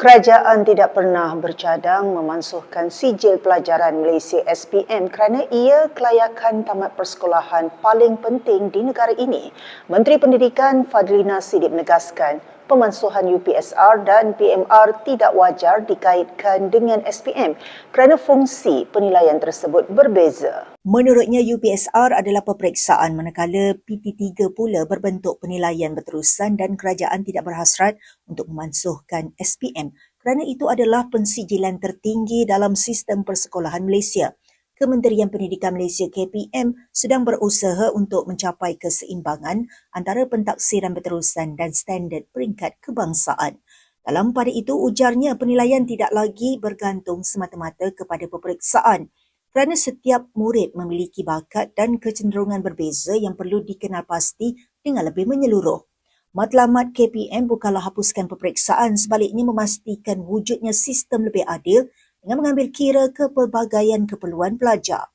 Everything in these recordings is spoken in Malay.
Kerajaan tidak pernah bercadang memansuhkan sijil pelajaran Malaysia SPM kerana ia kelayakan tamat persekolahan paling penting di negara ini. Menteri Pendidikan Fadlina Sidip menegaskan pemansuhan UPSR dan PMR tidak wajar dikaitkan dengan SPM kerana fungsi penilaian tersebut berbeza. Menurutnya UPSR adalah peperiksaan manakala PT3 pula berbentuk penilaian berterusan dan kerajaan tidak berhasrat untuk memansuhkan SPM kerana itu adalah pensijilan tertinggi dalam sistem persekolahan Malaysia. Kementerian Pendidikan Malaysia KPM sedang berusaha untuk mencapai keseimbangan antara pentaksiran berterusan dan standard peringkat kebangsaan. Dalam pada itu, ujarnya penilaian tidak lagi bergantung semata-mata kepada peperiksaan kerana setiap murid memiliki bakat dan kecenderungan berbeza yang perlu dikenal pasti dengan lebih menyeluruh. Matlamat KPM bukanlah hapuskan peperiksaan, sebaliknya memastikan wujudnya sistem lebih adil dengan mengambil kira kepelbagaian keperluan pelajar.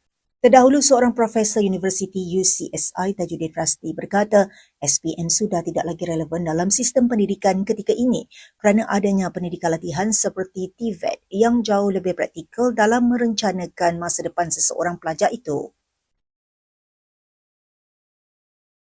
Terdahulu seorang profesor Universiti UCSI Tajuddin Rasti berkata SPM sudah tidak lagi relevan dalam sistem pendidikan ketika ini kerana adanya pendidikan latihan seperti TVET yang jauh lebih praktikal dalam merencanakan masa depan seseorang pelajar itu.